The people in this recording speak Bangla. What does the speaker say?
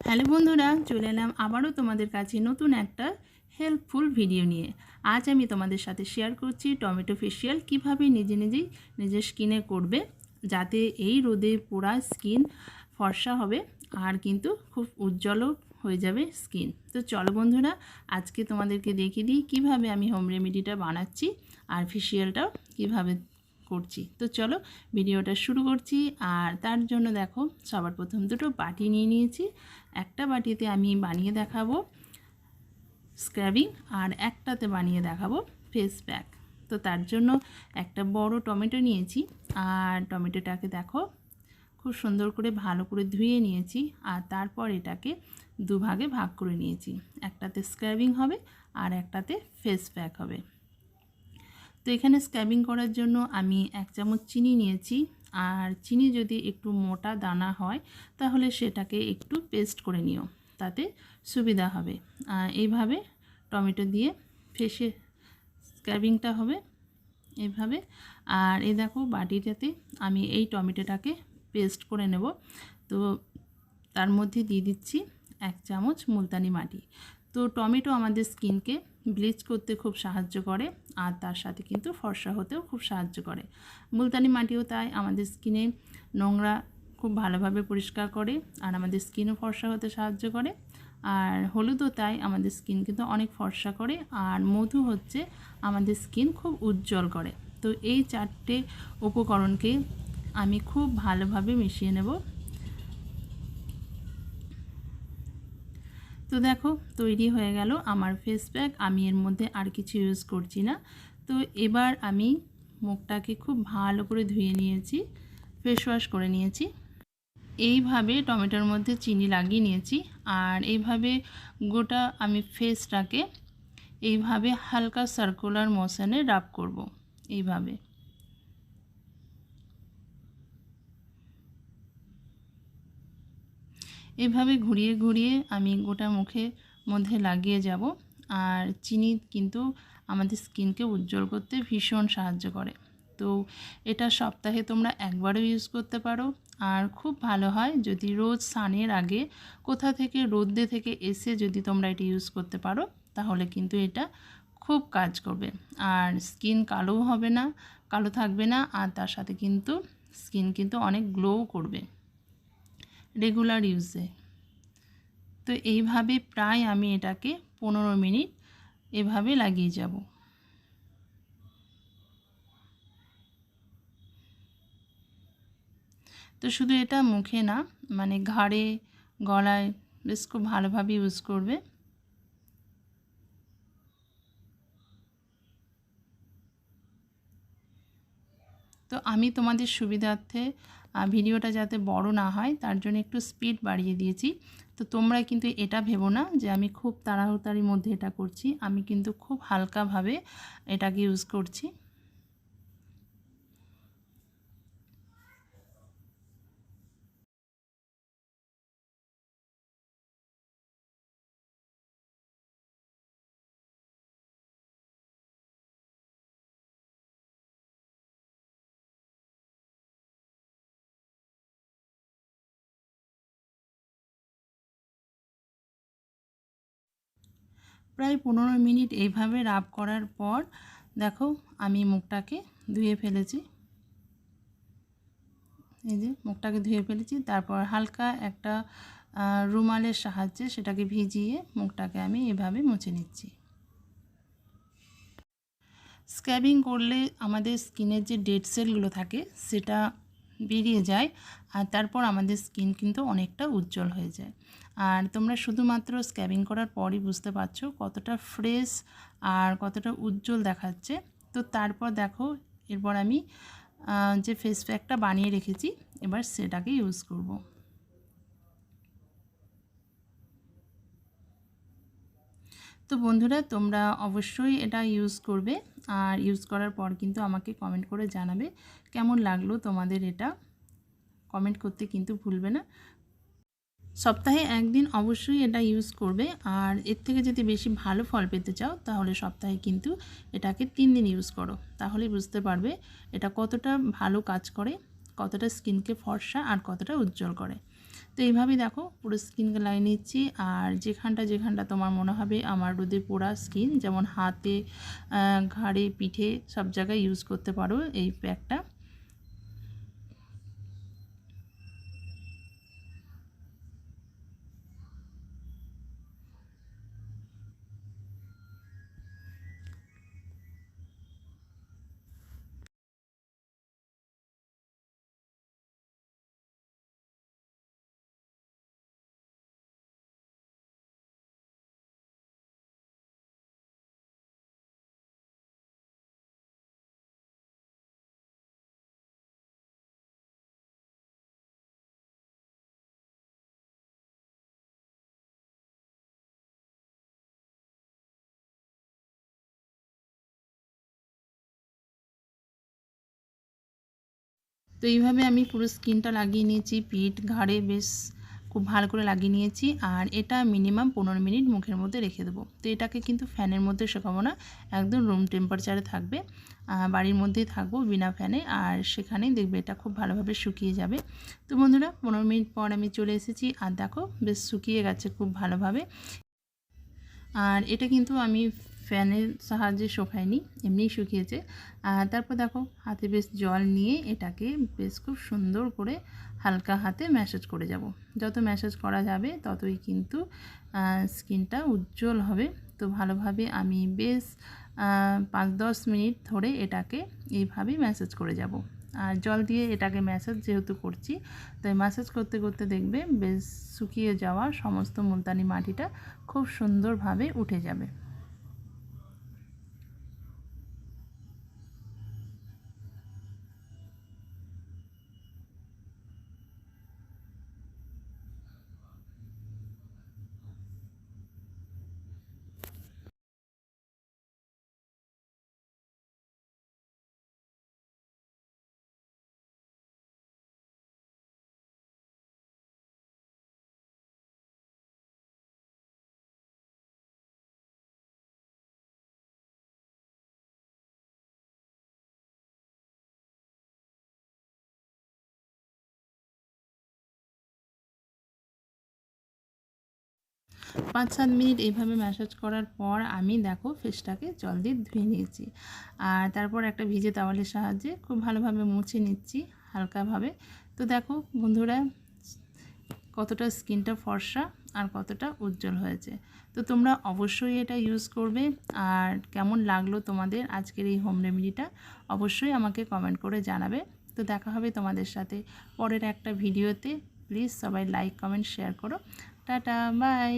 হ্যালো বন্ধুরা চলে এলাম আবারও তোমাদের কাছে নতুন একটা হেল্পফুল ভিডিও নিয়ে। আজ আমি তোমাদের সাথে শেয়ার করছি টমেটো ফেশিয়াল কীভাবে নিজে নিজেই নিজের স্কিনে করবে, যাতে এই রোদে পোড়া স্কিন ফর্সা হবে আর কিন্তু খুব উজ্জ্বলও হয়ে যাবে স্কিন তো চলো বন্ধুরা, আজকে তোমাদেরকে দেখিয়ে দিই কীভাবে আমি হোম রেমেডিটা বানাচ্ছি আর ফেশিয়ালটাও কীভাবে করছি। তো চলো ভিডিওটা শুরু করছি। আর তার জন্য দেখো সবার প্রথম দুটো বাটি নিয়ে নিয়েছি। একটা বাটিতে আমি বানিয়ে দেখাবো স্ক্র্যাবিং আর একটাতে বানিয়ে দেখাবো ফেস প্যাক। তো তার জন্য একটা বড় টমেটো নিয়েছি। আর টমেটোটাকে দেখো খুব সুন্দর করে ভালো করে ধুয়ে নিয়েছি। আর তারপর এটাকে দুভাগে ভাগ করে নিয়েছি। একটাতে স্ক্র্যাবিং হবে আর একটাতে ফেস প্যাক হবে। তো এখানে স্ক্যাবিং করার জন্য আমি এক চামচ চিনি নিয়েছি। আর চিনি যদি একটু মোটা দানা হয়, তাহলে সেটাকে একটু পেস্ট করে নিও, তাতে সুবিধা হবে। এইভাবে টমেটো দিয়ে ফেসে স্ক্যাবিংটা হবে এভাবে। আর এই দেখো বাটিটাতে আমি এই টমেটোটাকে পেস্ট করে নেব। তো তার মধ্যে দিয়ে দিচ্ছি এক চামচ মুলতানি মাটি। তো টমেটো আমাদের স্কিনকে ব্লিচ করতে খুব সাহায্য করে আর তার সাথে কিন্তু ফর্সা হতেও খুব সাহায্য করে। মুলতানি মাটিও তাই, আমাদের স্কিনে নোংরা খুব ভালোভাবে পরিষ্কার করে আর আমাদের স্কিনও ফর্সা হতে সাহায্য করে। আর হলুদও তাই, আমাদের স্কিন কিন্তু অনেক ফর্সা করে আর মধু হচ্ছে আমাদের স্কিন খুব উজ্জ্বল করে। তো এই চারটে উপকরণকে আমি খুব ভালোভাবে মিশিয়ে নেব। তো দেখো, তৈরি হয়ে গেল আমার ফেস প্যাক আমি এর মধ্যে আর কিছু ইউজ করছি না। তো এবার আমি মুখটাকে খুব ভালো করে ধুয়ে নিয়েছি ফেস ওয়াশ করে নিয়েছি। এইভাবে টমেটোর মধ্যে চিনি লাগিয়ে নিয়েছি আর এইভাবে গোটা আমি ফেসটাকে এইভাবে হালকা সার্কুলার মোশনে রাব করব। এইভাবে। এভাবে ঘুরিয়ে ঘুরিয়ে আমি গোটা মুখে মধ্যে লাগিয়ে যাব। আর চিনি কিন্তু আমাদের স্কিনকে উজ্জ্বল করতে ভীষণ সাহায্য করে। তো এটা সপ্তাহে তোমরা একবারও ইউজ করতে পারো। আর খুব ভালো হয় যদি রোজ সানের আগে কোথা থেকে রোদ্দে থেকে এসে যদি তোমরা এটা ইউজ করতে পারো, তাহলে কিন্তু এটা খুব কাজ করবে। আর স্কিন কালোও হবে না, কালো থাকবে না, আর তার সাথে কিন্তু স্কিন কিন্তু অনেক গ্লোও করবে। রেগুলার ইউজে তো এইভাবে প্রায় আমি এটাকে পনেরো মিনিট এভাবে লাগিয়ে যাব। তো শুধু এটা মুখে না মানে ঘাড়ে, গলায় বেশ খুব ভালোভাবে ইউজ করবে। তো আমি তোমাদের সুবিধার্থে ভিডিওটা যাতে বড় না হয়, তার জন্য একটু স্পিড বাড়িয়ে দিয়েছি। তো তোমরা কিন্তু এটা ভেবো না যে আমি খুব তাড়াতাড়ির মধ্যে এটা করছি। আমি কিন্তু খুব হালকাভাবে এটাকে ইউজ করছি। প্রায় পনেরো মিনিট এইভাবে রাব করার পর দেখো আমি মুখটাকে ধুয়ে ফেলেছি। এই যে মুখটাকে ধুয়ে ফেলেছি, তারপর হালকা একটা রুমালের সাহায্যে সেটাকে ভিজিয়ে মুখটাকে আমি এভাবে মুছে নিচ্ছি। স্ক্যাবিং করলে আমাদের স্কিনের যে ডেড সেলগুলো থাকে, সেটা বেরিয়ে যায় আর তারপর আমাদের স্কিন কিন্তু অনেকটা উজ্জ্বল হয়ে যায়। আর তোমরা শুধুমাত্র স্ক্যাবিং করার পরই বুঝতে পারছ কতটা ফ্রেশ আর কতটা উজ্জ্বল দেখাচ্ছে। তো তারপর দেখো, এরপর আমি যে ফেস প্যাকটা বানিয়ে রেখেছি, এবার সেটাকে ইউজ করব। তো বন্ধুরা, তোমরা অবশ্যই এটা ইউজ করবে আর ইউজ করার পর কিন্তু আমাকে কমেন্ট করে জানাবে কেমন লাগল তোমাদের এটা। কমেন্ট করতে কিন্তু ভুলবে না। সপ্তাহে একদিন অবশ্যই এটা ইউজ করবে আর এর থেকে যদি বেশি ভালো ফল পেতে চাও, তাহলে সপ্তাহে কিন্তু এটাকে তিন দিন ইউজ করো। তাহলেই বুঝতে পারবে এটা কতটা ভালো কাজ করে, কতটা স্কিনকে ফর্সা আর কতটা উজ্জ্বল করে। তো এইভাবেই দেখো পুরো স্কিনকে লাগিয়ে নিচ্ছি। আর যেখানটা যেখানটা তোমার মনে হবে আমার রোদে পোড়া স্কিন যেমন হাতে ঘাড়ে, পিঠে সব জায়গায় ইউজ করতে পারো এই প্যাকটা তো এইভাবে আমি পুরো স্কিনটা লাগিয়ে নিয়েছি, পিঠ, ঘাড়ে বেশ খুব ভালো করে লাগিয়ে নিয়েছি আর এটা মিনিমাম পনেরো মিনিট মুখের মধ্যে রেখে দেবো। তো এটাকে কিন্তু ফ্যানের মধ্যে শেখাবো না, একদম রুম টেম্পারেচারে থাকবে। বাড়ির মধ্যেই থাকব বিনা ফ্যানে আর সেখানেই দেখবে এটা খুব ভালোভাবে শুকিয়ে যাবে। তো বন্ধুরা, পনেরো মিনিট পর আমি চলে এসেছি আর দেখো বেশ শুকিয়ে গেছে খুব ভালোভাবে। আর এটা কিন্তু আমি ফ্যানের সাহায্যে শুকাইনি এমনিই শুকিয়েছে। তারপর দেখো, হাতে বেশ জল নিয়ে এটাকে বেশ খুব সুন্দর করে হালকা হাতে ম্যাসাজ করে যাব। যত ম্যাসাজ করা যাবে, ততই কিন্তু স্কিনটা উজ্জ্বল হবে। তো ভালোভাবে আমি বেশ পাঁচ দশ মিনিট ধরে এটাকে এইভাবেই ম্যাসাজ করে যাব। আর জল দিয়ে এটাকে ম্যাসাজ যেহেতু করছি, তাই ম্যাসাজ করতে করতে দেখবে বেশ শুকিয়ে যাওয়া সমস্ত মুলতানি মাটিটা খুব সুন্দরভাবে উঠে যাবে। পাঁচ সাত মিনিট এইভাবে ম্যাসাজ করার পর আমি দেখো ফেসটাকে জল দিয়ে ধুয়ে নিয়েছি। আর তারপর একটা ভিজে তাওয়ালের সাহায্যে খুব ভালোভাবে মুছে নিচ্ছি হালকাভাবে। তো দেখো বন্ধুরা, কতটা স্কিনটা ফর্সা আর কতটা উজ্জ্বল হয়েছে। তো তোমরা অবশ্যই এটা ইউজ করবে। আর কেমন লাগল তোমাদের আজকের এই হোম রেমেডিটা অবশ্যই আমাকে কমেন্ট করে জানাবে। তো দেখা হবে তোমাদের সাথে পরের একটা ভিডিওতে প্লিজ সবাই লাইক কমেন্ট শেয়ার করো। Tata bye.